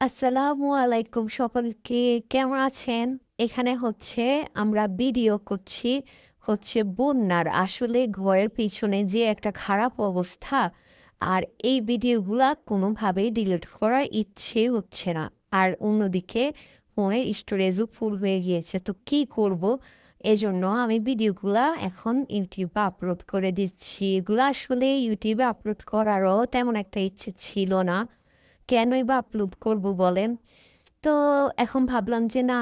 আসসালামু আলাইকুম সকলকে কেমন আছেন? এখানে হচ্ছে আমরা ভিডিও করছি হচ্ছে বন্যার। আসলে ঘরের পিছনে যে একটা খারাপ অবস্থা, আর এই ভিডিওগুলা কোনোভাবেই ডিলিট করার ইচ্ছে হচ্ছে না। আর অন্যদিকে ফোনের স্টোরেজও ফুল হয়ে গিয়েছে। তো কি করব? এজন্য আমি ভিডিওগুলা এখন ইউটিউবে আপলোড করে দিচ্ছি। এগুলো আসলে ইউটিউবে আপলোড করারও তেমন একটা ইচ্ছে ছিল না। কেনই বা আপলোড করব বলেন? তো এখন ভাবলাম যে না,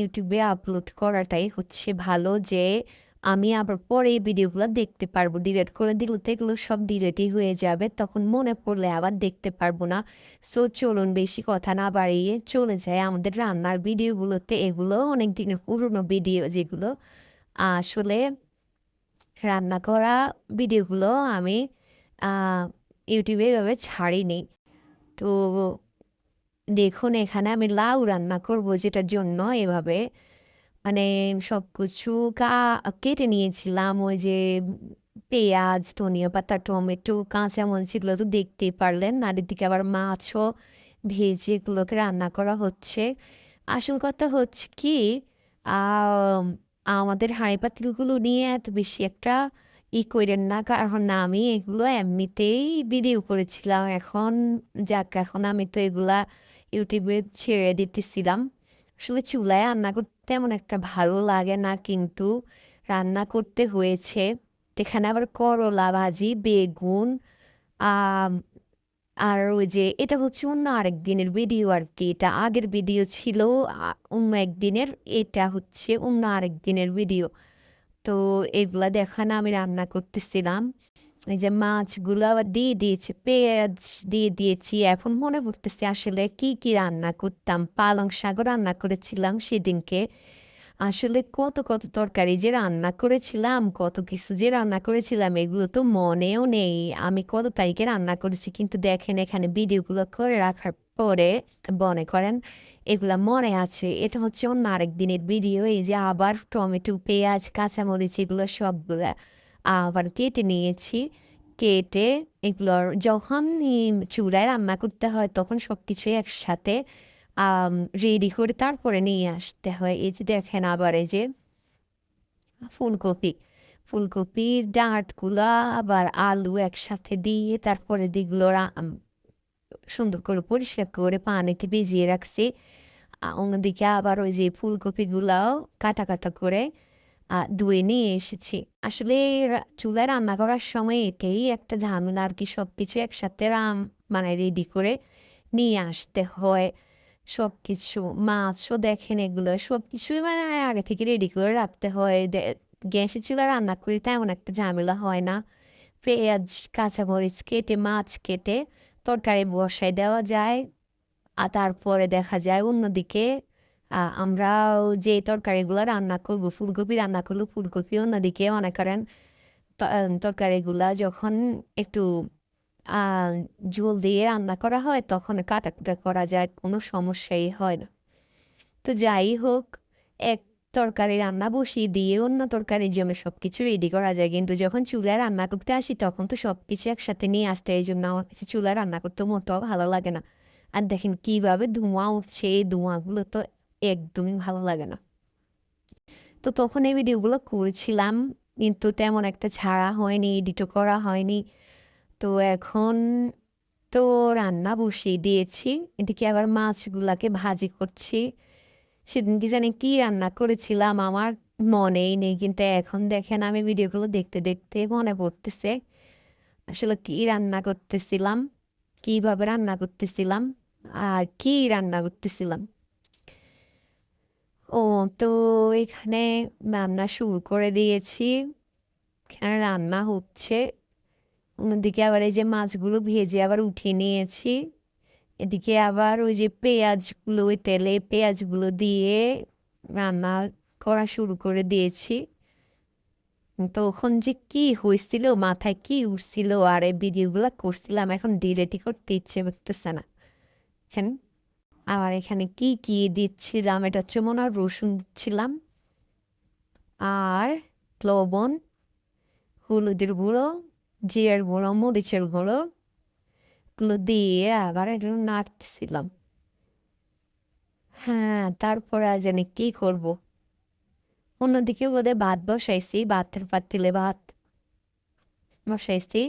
ইউটিউবে আপলোড করাটাই হচ্ছে ভালো যে আমি আবার পরে এই ভিডিওগুলো দেখতে পারব। ডিলেট করে দিলে তো এগুলো সব ডিলেটই হয়ে যাবে, তখন মনে পড়লে আবার দেখতে পারব না। সো চলুন, বেশি কথা না বাড়িয়ে চলে যায় আমাদের রান্নার ভিডিওগুলোতে। এগুলো অনেক দিনের পুরনো ভিডিও যেগুলো। আসলে রান্না করা ভিডিওগুলো আমি ইউটিউবে এভাবে ছাড়িনি। তো দেখুন, এখানে আমি লাউ রান্না করব যেটার জন্য এভাবে। মানে সব কিছু কা, কেটে নিয়েছিলাম ওই যে পেঁয়াজ, ধনিয়া পাতা, টমেটো, কাঁচামরিচ এগুলো তো দেখতেই পারলেন। আর এদিকে আবার মাছও ভেজে এগুলোকে রান্না করা হচ্ছে। আসল কথা হচ্ছে কি আমাদের হাঁড়ি পাতিলগুলো নিয়ে এত বেশি একটা ই করেন না কারণ আমি এগুলো এমনিতেই ভিডিও করেছিলাম। এখন যাক, এখন আমি তো এগুলা ইউটিউবে ছেড়ে দিতেছিলাম। আসলে চুলায় রান্না করতে তেমন একটা ভালো লাগে না, কিন্তু রান্না করতে হয়েছে। এখানে আবার করলা ভাজি, বেগুন আর ওই যে এটা হচ্ছে অন্য আরেক দিনের ভিডিও আর কি এটা আগের ভিডিও ছিল অন্য একদিনের, এটা হচ্ছে অন্য আরেক দিনের ভিডিও তো এগুলা দেখানো আমি রান্না করতেছিলাম। এই যে মাছগুলো আবার দিয়ে দিয়েছে, পেঁয়াজ দিয়ে দিয়েছি। এখন মনে পড়তেছে আসলে কি কি রান্না করতাম। পালং শাকও রান্না করেছিলাম সেদিনকে। আসলে কত কত তরকারি যে রান্না করেছিলাম, কত কিছু যে রান্না করেছিলাম, এগুলো তো মনেও নেই। আমি কত তারিখে রান্না করেছি, কিন্তু দেখেন এখানে ভিডিওগুলো করে রাখার পরে মনে করেন এগুলা মনে আছে। এটা হচ্ছে অন্য আরেক দিনের ভিডিও, এই যে আবার টমেটো, পেঁয়াজ, কাঁচামরিচ, এগুলো সবগুলো আবার কেটে নিয়েছি। কেটে এগুলোর যখন চুলায় রান্না করতে হয়, তখন সব কিছুই একসাথে রেডি করে তারপরে নিয়ে আসতে হয়। এই যে দেখেন আবার এই যে ফুলকপি। ফুলকপির ডাঁটগুলো আবার আলু একসাথে দিয়ে তারপরে দিগুলো সুন্দর করে পরিষ্কার করে পানিতে ভিজিয়ে রাখছি। অন্যদিকে আবার ওই যে ফুলকপিগুলাও কাটা কাটা করে ধুয়ে নিয়ে এসেছি। আসলে চুলায় রান্না করার সময় এটাই একটা ঝামেলা আর কি। সব কিছু একসাথে রাম মানে রেডি করে নিয়ে আসতে হয়। সব কিছু মাছও দেখেন এগুলো সব কিছুই মানে আগে থেকে রেডি করে রাখতে হয়। গ্যাসের চুলা রান্না করি তেমন একটা ঝামেলা হয় না। পেঁয়াজ, কাঁচামরিচ কেটে, মাছ কেটে তরকারি বসায় দেওয়া যায়। আর তারপরে দেখা যায় অন্যদিকে আমরাও যে তরকারিগুলো রান্না করব, ফুলকপি রান্না করল ফুলকপি অন্যদিকে, মনে করেন তরকারিগুলা যখন একটু ঝোল দিয়ে রান্না করা হয়, তখন কাটাকুটা করা যায়, কোনো সমস্যাই হয় না। তো যাই হোক, এক তরকারি রান্না বসিয়ে দিয়ে অন্য তরকারির জন্য সব কিছু রেডি করা যায়। কিন্তু যখন চুলায় রান্না করতে আসি, তখন তো সব কিছু একসাথে নিয়ে আসতে এই জন্য আমার কাছে চুলায় রান্না করতে মোটেও ভালো লাগে না। আর দেখেন কীভাবে ধোঁয়া উঠছে, এই ধোঁয়াগুলো তো একদমই ভালো লাগে না। তো তখন এই ভিডিওগুলো করেছিলাম, কিন্তু তেমন একটা ছাড়া হয়নি এডিটও করা হয়নি। তো এখন তো রান্না বসিয়ে দিয়েছি, এদিকে আবার মাছগুলাকে ভাজি করছি। সেদিন কি জানি কি রান্না করেছিলাম, আমার মনেই নেই, কিন্তু এখন দেখেন আমি ভিডিওগুলো দেখতে দেখতে মনে পড়তেছে, আসলে কি রান্না করতেছিলাম, কীভাবে রান্না করতেছিলাম, আর কি রান্না করতেছিলাম। ও, তো এখানে রান্না শুরু করে দিয়েছি রান্না হচ্ছে অন্যদিকে আবার এই যে মাছগুলো ভেজে আবার উঠিয়ে নিয়েছি। এদিকে আবার ওই যে পেঁয়াজগুলো, ওই তেলে পেঁয়াজগুলো দিয়ে রান্না করা শুরু করে দিয়েছি। তখন যে কি হয়েছিল, মাথায় কি উঠছিল, আর এই ভিডিওগুলো করছিলাম, এখন ডিলেটই করতে ইচ্ছে করতেছে না। আর এখানে কি কি দিচ্ছিলাম, এটা হচ্ছে মনে হয় রসুন দিচ্ছিলাম। আর লবণ, হলুদের গুঁড়ো জিরের গুঁড়ো মরিচের গুঁড়ো গুলো দিয়ে আবার একটু নাড়তেছিলাম হ্যাঁ তারপরে আর জানি কী করব অন্যদিকে বোধহয় ভাত বসাইছি ভাতের পাতিলে ভাত বসাইছি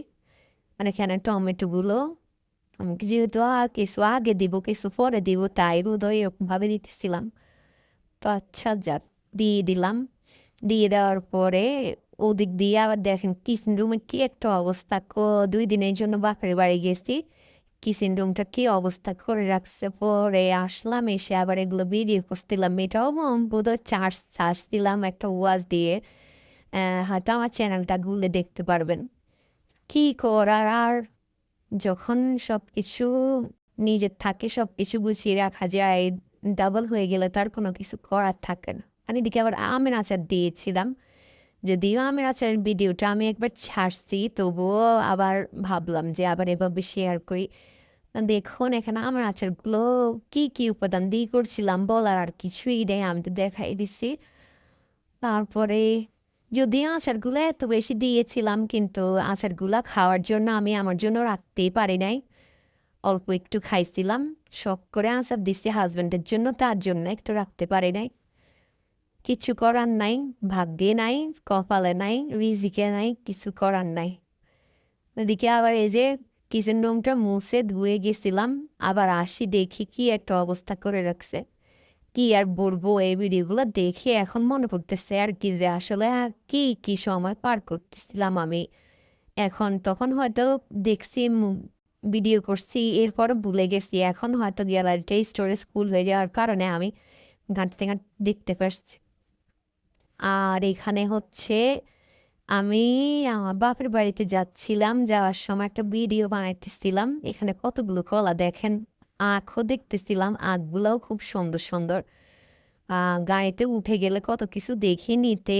মানে এখানে টমেটোগুলো আমি যেহেতু কিছু আগে দিব কিছু পরে দিব তাই বোধহয় এরকমভাবে দিতেছিলাম তো আচ্ছা যা দিয়ে দিলাম দিয়ে দেওয়ার পরে ওদিক দিয়ে আবার দেখেন কিচেন রুমের কি একটা অবস্থা দুই দিনের জন্য বাপের বাড়ি গেছি। কিচেন রুমটা কি অবস্থা করে রাখছে? পরে আসলাম, এসে আবার এগুলো ভিডিও করছিলাম এটাও বোধহয় চার্জ চার্জ দিলাম একটা ওয়াজ দিয়ে। হয়তো আমার চ্যানেলটা ঘুরলে দেখতে পারবেন। কি করার আর? যখন সব কিছু নিজের থাকে সব কিছু গুছিয়ে রাখা যায় ডাবল হয়ে গেলে তার কোনো কিছু করার থাকে না। আর এদিকে আবার আমের আচার দিয়েছিলাম। যদিও আমের আচারের ভিডিওটা আমি একবার ছাড়ছি, তবুও আবার ভাবলাম যে আবার এভাবে শেয়ার করি। দেখুন, এখানে আমার আচারগুলো কি কি উপাদান দিয়ে করছিলাম বলার আর কিছুই নেই, আমি তো দেখাই দিছি। তারপরে যদিও আচারগুলো এত বেশি দিয়েছিলাম, কিন্তু আচারগুলো খাওয়ার জন্য আমি আমার জন্য রাখতেই পারি নাই। অল্প একটু খাইছিলাম, শখ করে আচার দিচ্ছি হাজব্যান্ডের জন্য তার জন্য একটু রাখতে পারি নাই। কিছু করার নাই, ভাগ্যে নাই, কপালে নাই, রিজিকে নাই, কিছু করার নাই। এদিকে আবার এই যে কিচেন রুমটা মুছে ধুয়ে গেছিলাম, আবার আসি দেখি কি একটা অবস্থা করে রাখছে। কি আর বলব, এই ভিডিওগুলো দেখে এখন মনে পড়তেছে আর কি যে আসলে কি কি সময় পার করতেছিলাম আমি। এখন তখন হয়তো দেখছি ভিডিও করছি, এরপর ভুলে গেছি। এখন হয়তো গ্যালারিটাই স্টোরেজ ফুল হয়ে যাওয়ার কারণে আমি ঘাঁটতে ঘাঁট দেখতে পারছি। আর এখানে হচ্ছে আমি আমার বাপের বাড়িতে যাচ্ছিলাম, যাওয়ার সময় একটা ভিডিও বানাইতেছিলাম। এখানে কতগুলো কলা দেখেন? আঁখও দেখতেছিলাম আঁখগুলোও খুব সুন্দর সুন্দর। গাড়িতে উঠে গেলে কত কিছু দেখে, নিতে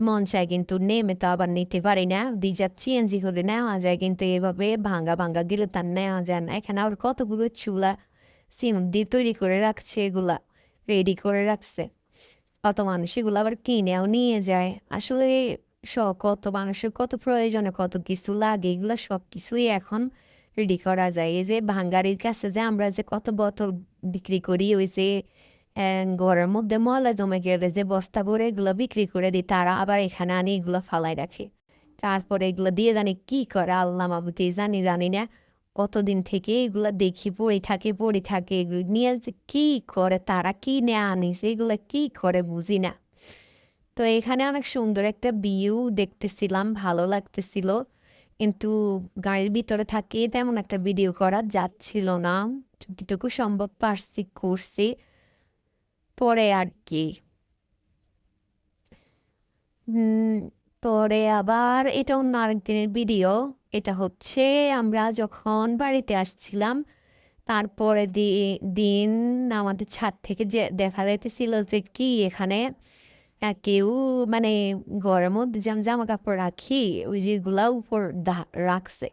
মন চায় কিন্তু নেমে তো আবার নিতে পারি না। ডিজার চিএনজি হলে নেওয়া যায় কিন্তু এভাবে ভাঙ্গা ভাঙ্গা গেলে তার নেওয়া যায় না। এখানে আবার কতগুলো চুলা সিম দিয়ে তৈরি করে রাখছে, এগুলা রেডি করে রাখছে। কত মানুষ এগুলো আবার কিনেও নিয়ে যায় আসলে সব কত মানুষের কত প্রয়োজনে কত কিছু লাগে এগুলো সব কিছুই এখন রেডি করা যায় এই যে ভাঙ্গারির কাছে যে আমরা যে কত বোতল বিক্রি করি ওই যে ঘরের মধ্যে ময়লা জমে গেলে যে বস্তা ভরে এগুলো বিক্রি করে দিই তারা আবার এখানে আনি এগুলো ফালাই রাখে তারপরে এগুলো দিয়ে জানি কি করে আল্লাহ মাবুতে জানি জানি না কতদিন থেকে এগুলো দেখি, পড়ে থাকে পড়ে থাকে, এগুলো নিয়ে কি করে, তারা কি নিয়ে আনিছে, এগুলো কি করে বুঝি না। তো এখানে অনেক সুন্দর একটা ভিউ দেখতেছিলাম, ভালো লাগতেছিল। কিন্তু গাড়ির ভিতরে থাকে তেমন একটা ভিডিও করা যাচ্ছিল না। যতটুকু সম্ভব পারছি, করছি। পরে আর কি। পরে আবার এটা অন্য আরেকদিনের ভিডিও এটা হচ্ছে আমরা যখন বাড়িতে আসছিলাম, তারপরে দিন আমাদের ছাদ থেকে যে দেখা যাইতেছিল যে কি এখানে কেউ মানে ঘরের মধ্যে যেমন জামা কাপড় রাখি, ওই যেগুলা উপর রাখছে।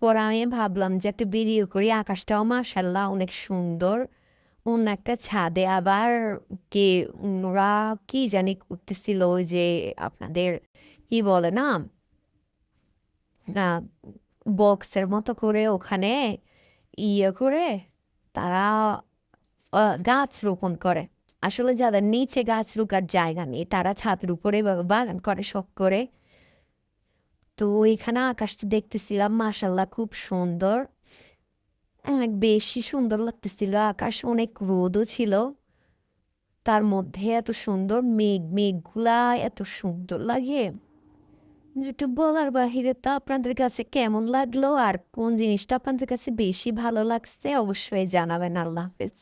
পরে আমি ভাবলাম যে একটা ভিডিও করি, আকাশটাও মাসাল্লাহ অনেক সুন্দর। অন্য একটা ছাদে আবার কে ওরা কি জানি করতেছিল ওই যে আপনাদের কি বলে না? বক্সের মতো করে ওখানে ইয়ে করে তারা গাছ রোপণ করে। আসলে যাদের নিচে গাছ রোকার জায়গা নেই, তারা ছাদের উপরে বাগান করে, শখ করে। তো এখানে আকাশটা দেখতেছিলাম মাসাল্লাহ খুব সুন্দর। অনেক বেশি সুন্দর লাগতেছিল, আকাশ অনেক রোদও ছিল। তার মধ্যে এত সুন্দর মেঘ, মেঘগুলা এত সুন্দর লাগে। যেটা বলার বাহিরে তো আপনাদের কাছে কেমন লাগল? আর কোন জিনিসটা আপনাদের কাছে বেশি ভালো লাগছে? অবশ্যই জানাবেন। আল্লাহ হাফেজ।